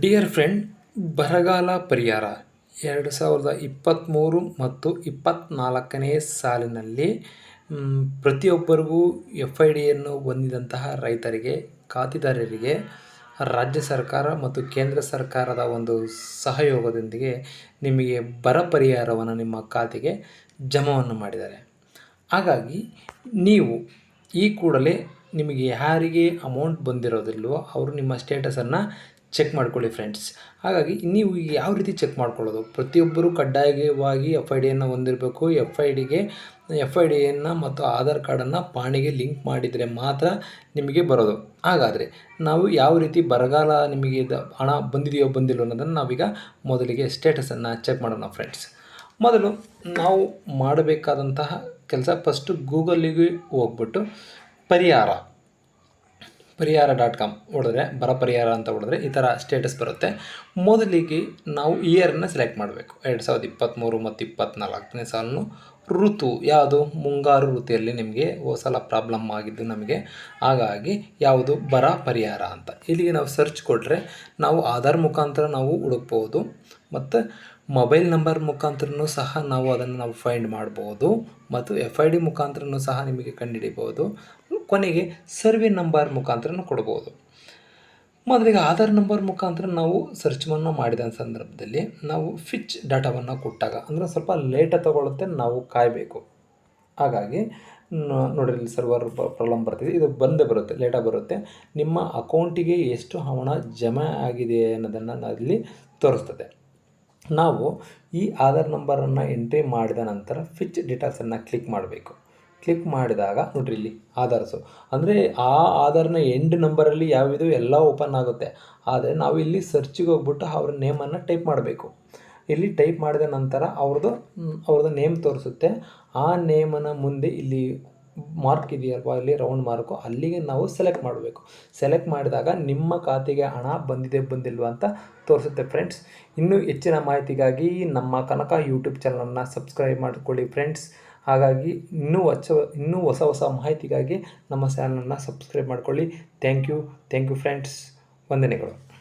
Dear friend ಬರಗಾಲ ಪರಿಹಾರ. ಎರಡು ಸಾವಿರದ ಇಪ್ಪತ್ತ್ಮೂರು ಮತ್ತು ಇಪ್ಪತ್ತ್ನಾಲ್ಕನೇ ಸಾಲಿನಲ್ಲಿ ಪ್ರತಿಯೊಬ್ಬರಿಗೂ ಎಫ್ ಐ ಡಿಯನ್ನು ಹೊಂದಿದಂತಹ ರೈತರಿಗೆ, ಖಾತೆದಾರರಿಗೆ, ರಾಜ್ಯ ಸರ್ಕಾರ ಮತ್ತು ಕೇಂದ್ರ ಸರ್ಕಾರದ ಒಂದು ಸಹಯೋಗದೊಂದಿಗೆ ನಿಮಗೆ ಬರ ಪರಿಹಾರವನ್ನು ನಿಮ್ಮ ಖಾತೆಗೆ ಜಮಾವನ್ನು ಮಾಡಿದ್ದಾರೆ. ಹಾಗಾಗಿ, ನೀವು ಈ ಕೂಡಲೇ ನಿಮಗೆ ಯಾರಿಗೆ ಅಮೌಂಟ್ ಬಂದಿರೋದಿಲ್ವೋ ಅವರು ನಿಮ್ಮ ಸ್ಟೇಟಸನ್ನು ಚೆಕ್ ಮಾಡ್ಕೊಳ್ಳಿ ಫ್ರೆಂಡ್ಸ್ ಹಾಗಾಗಿ ನೀವು ಯಾವ ರೀತಿ ಚೆಕ್ ಮಾಡ್ಕೊಳ್ಳೋದು? ಪ್ರತಿಯೊಬ್ಬರು ಕಡ್ಡಾಯವಾಗಿ ಎಫ್ ಐ ಡಿಯನ್ನು ಹೊಂದಿರಬೇಕು. ಎಫ್ ಐ ಡಿಗೆ ಎಫ್ ಐ ಡಿಯನ್ನು ಮತ್ತು ಆಧಾರ್ ಕಾರ್ಡನ್ನು ಪಾಣಿಗೆ ಲಿಂಕ್ ಮಾಡಿದರೆ ಮಾತ್ರ ನಿಮಗೆ ಬರೋದು. ಹಾಗಾದರೆ ನಾವು ಯಾವ ರೀತಿ ಬರಗಾಲ ನಿಮಗೆ ಹಣ ಬಂದಿದೆಯೋ ಬಂದಿಲ್ಲೋ ಅನ್ನೋದನ್ನು ನಾವೀಗ ಮೊದಲಿಗೆ ಸ್ಟೇಟಸನ್ನು ಚೆಕ್ ಮಾಡೋಣ ಫ್ರೆಂಡ್ಸ್ ಮೊದಲು ನಾವು ಮಾಡಬೇಕಾದಂತಹ ಕೆಲಸ ಫಸ್ಟು ಗೂಗಲ್ಲಿಗೆ ಹೋಗ್ಬಿಟ್ಟು ಪರಿಹಾರ. ಪರಿಹಾರ ಡಾಟ್ ಕಾಮ್ ಹೊಡೆದ್ರೆ, ಬರ ಪರಿಹಾರ ಅಂತ ಹೊಡೆದ್ರೆ ಈ ಥರ ಸ್ಟೇಟಸ್ ಬರುತ್ತೆ. ಮೊದಲಿಗೆ ನಾವು ಇಯರನ್ನು ಸೆಲೆಕ್ಟ್ ಮಾಡಬೇಕು. ಎರಡು ಸಾವಿರದ ಇಪ್ಪತ್ತ್ಮೂರು ಮತ್ತು ಇಪ್ಪತ್ತ್ನಾಲ್ಕನೇ ಸಾಲನ್ನು ಋತು, ಯಾವುದು? ಮುಂಗಾರು ಋತುಯಲ್ಲಿ ನಿಮಗೆ ಸಲ ಪ್ರಾಬ್ಲಮ್ ಆಗಿದ್ದು ನಮಗೆ. ಹಾಗಾಗಿ ಯಾವುದು? ಬರ ಪರಿಹಾರ ಅಂತ. ಇಲ್ಲಿಗೆ ನಾವು ಸರ್ಚ್ ಕೊಟ್ಟರೆ ನಾವು ಆಧಾರ್ ಮುಖಾಂತರ ನಾವು ಹುಡುಕ್ಬೋದು. ಮತ್ತು ಮೊಬೈಲ್ ನಂಬರ್ ಮುಖಾಂತರನೂ ಸಹ ನಾವು ಅದನ್ನು ನಾವು ಫೈಂಡ್ ಮಾಡ್ಬೋದು. ಮತ್ತು ಎಫ್ ಐ ಡಿ ಮುಖಾಂತರನೂ ಸಹ ನಿಮಗೆ ಕಂಡುಹಿಡಿಬೋದು. ಕೊನೆಗೆ ಸರ್ವೆ ನಂಬರ್ ಮುಖಾಂತರನೂ ಕೊಡ್ಬೋದು. ಮೊದಲಿಗೆ ಆಧಾರ್ ನಂಬರ್ ಮುಖಾಂತರ ನಾವು ಸರ್ಚ್ವನ್ನು ಮಾಡಿದ ಸಂದರ್ಭದಲ್ಲಿ ನಾವು ಫಿಚ್ ಡಾಟಾವನ್ನು ಕೊಟ್ಟಾಗ ಅಂದರೆ ಸ್ವಲ್ಪ ಲೇಟ ತಗೊಳ್ಳುತ್ತೆ ನಾವು ಕಾಯಬೇಕು. ಹಾಗಾಗಿ ನೋಡಿರಿ ಸರ್ವರ್ ಪ್ರಾಬ್ಲಮ್ ಬರ್ತಿದೆ. ಇದು ಬಂದೇ ಬರುತ್ತೆ ಲೇಟಾಗಿ ಬರುತ್ತೆ. ನಿಮ್ಮ ಅಕೌಂಟಿಗೆ ಎಷ್ಟು ಹಣ ಜಮಾ ಆಗಿದೆ ಅನ್ನೋದನ್ನು ಅಲ್ಲಿ ತೋರಿಸ್ತದೆ. ನಾವು ಈ ಆಧಾರ್ ನಂಬರನ್ನು ಎಂಟ್ರಿ ಮಾಡಿದ ನಂತರ ಫಿಚ್ ಡೀಟೇಲ್ಸನ್ನು ಕ್ಲಿಕ್ ಮಾಡಬೇಕು. ಕ್ಲಿಕ್ ಮಾಡಿದಾಗ ನೋಡ್ರಿ ಇಲ್ಲಿ ಆಧಾರ್ಸು. ಅಂದರೆ ಆ ಆಧಾರ್ನ ಎಂಡ್ ನಂಬರಲ್ಲಿ ಯಾವಿದು ಎಲ್ಲ ಓಪನ್ ಆಗುತ್ತೆ. ಆದರೆ ನಾವು ಇಲ್ಲಿ ಸರ್ಚಿಗೆ ಹೋಗ್ಬಿಟ್ಟು ಅವ್ರ ನೇಮನ್ನು ಟೈಪ್ ಮಾಡಬೇಕು. ಇಲ್ಲಿ ಟೈಪ್ ಮಾಡಿದ ನಂತರ ಅವ್ರದ್ದು ಅವ್ರದ್ದು ನೇಮ್ ತೋರಿಸುತ್ತೆ. ಆ ನೇಮನ ಮುಂದೆ ಇಲ್ಲಿ ಮಾರ್ಕ್ ಇದೆಯಲ್ವಾ? ಇಲ್ಲಿ ರೌಂಡ್ ಮಾರ್ಕು ಅಲ್ಲಿಗೆ ನಾವು ಸೆಲೆಕ್ಟ್ ಮಾಡಬೇಕು. ಸೆಲೆಕ್ಟ್ ಮಾಡಿದಾಗ ನಿಮ್ಮ ಖಾತೆಗೆ ಹಣ ಬಂದಿದೆ ಬಂದಿಲ್ವ ಅಂತ ತೋರಿಸುತ್ತೆ ಫ್ರೆಂಡ್ಸ್ ಇನ್ನೂ ಹೆಚ್ಚಿನ ಮಾಹಿತಿಗಾಗಿ ನಮ್ಮ ಕನಕ ಯೂಟ್ಯೂಬ್ ಚಾನಲನ್ನು ಸಬ್ಸ್ಕ್ರೈಬ್ ಮಾಡಿಕೊಳ್ಳಿ ಫ್ರೆಂಡ್ಸ್ ಹಾಗಾಗಿ ಇನ್ನೂ ಹೊಸ ಇನ್ನೂ ಹೊಸ ಹೊಸ ಮಾಹಿತಿಗಾಗಿ ನಮ್ಮ ಚಾನಲನ್ನು ಸಬ್ಸ್ಕ್ರೈಬ್ ಮಾಡ್ಕೊಳ್ಳಿ. Thank you thank you friends ವಂದನೆಗಳು.